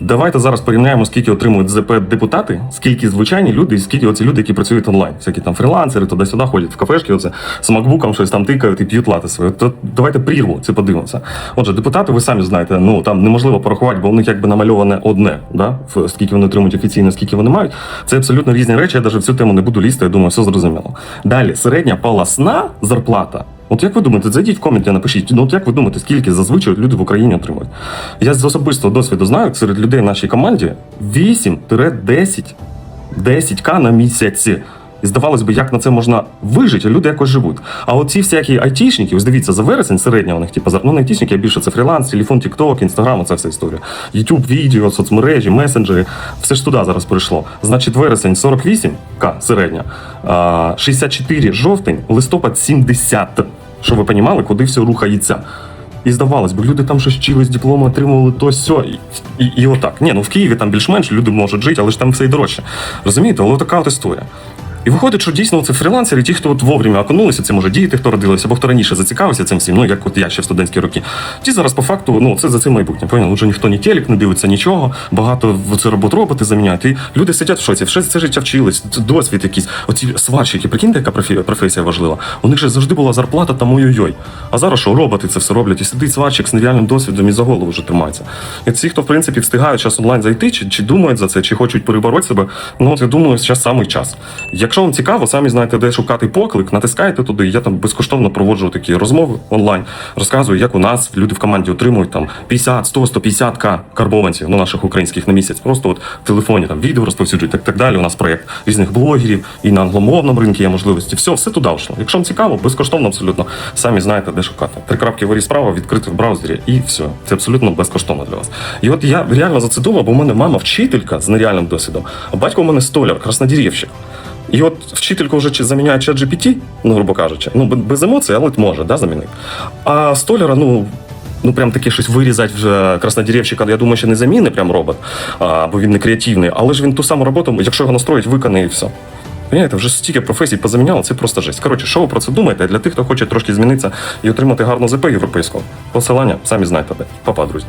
Давайте зараз порівняємо, скільки отримують ЗП депутати, скільки звичайні люди, і скільки оці люди, які працюють онлайн. Всякі там фрілансери, туди-сюди ходять в кафешки, оце з макбуком щось там тикають і п'ють лати свої. То давайте прірву це подивимося. Отже, депутати, ви самі знаєте, ну там неможливо порахувати, бо у них якби намальоване одне, да? скільки вони отримують офіційно, скільки вони мають. Це абсолютно різні речі. Я навіть в цю тему не буду лізти, я думаю, все зрозуміло. Далі, середня полосна зарплата. От як ви думаєте, зайдіть в коменті, напишіть. Ну от як ви думаєте, скільки зазвичай люди в Україні отримують? Я з особистого досвіду знаю, серед людей в нашій команді 8-10 10к на місяці. І здавалось би, як на це можна вижити, а люди якось живуть. А оці всякі айтішники, ось дивіться, за вересень середня у них, типу, ну не айтішники, а більше це фріланс, телефон, тікток, інстаграм, оця вся історія. Ютуб, відео, соцмережі, месенджери, все ж туди зараз прийшло. Значить, вересень 48к середня, 64 жовтень, листопад 70. Щоб ви розуміли, куди все рухається. І здавалось, бо люди там щось вчились, дипломи отримували то сьо. І, і, і отак. Ні, ну в Києві там більш-менш люди можуть жити, але ж там все і дорожче. Розумієте, але така от історія. І виходить, що дійсно це фрілансери, ті, хто от вовремя окунулися, це може діти, хто родилися, або хто раніше зацікавився цим всім, ну як от я ще в студентські роки. Ті зараз по факту, ну це за це майбутнє. Поняв? Вже ніхто ні телек не дивиться, нічого. Багато це робот роботи заміняють. І люди сидять в шоці, все це життя вчились, досвід якийсь. Оці сварщики, прикиньте, яка професія важлива. У них же завжди була зарплата там ой-ой-ой. А зараз що, роботи це все роблять, і сидить сварщик з нереальним досвідом і за голову вже тримається. І ці, хто в принципі встигають зараз онлайн зайти, чи, чи думають за це, чи хочуть перебороти себе, ну я думаю, зараз самий час. Якщо вам цікаво, самі знаєте, де шукати поклик, натискайте туди. Я там безкоштовно проводжу такі розмови онлайн, розказую, як у нас люди в команді отримують там 50, 100, 150 к карбованців, ну наших українських на місяць. Просто от в телефоні там відео розповсюджують, так, так далі. У нас проєкт різних блогерів і на англомовному ринку є можливості. Все, все туди вшло. Якщо вам цікаво, безкоштовно абсолютно самі знаєте, де шукати. Три крапки вгорі справа відкрити в браузері, і все. Це абсолютно безкоштовно для вас. І от я реально за бо в мене мама вчителька з нереальним досвідом, а батько у мене столяр, краснодірівщик. І от вчительку вже заміняє чат GPT, ну, грубо кажучи, ну без емоцій, але може да, замінити. А столяра, ну. Ну, прям таке щось вирізати вже краснодірівщика, я думаю, що не заміни прям робот, а, бо він не креативний, але ж він ту саму роботу, якщо його настроїть, виконає і все. Понимаєте, вже стільки професій позаміняло, це просто жесть. Коротше, що ви про це думаєте? Для тих, хто хоче трошки змінитися і отримати гарну ЗП європейську. Посилання самі знаєте. Папа, друзі.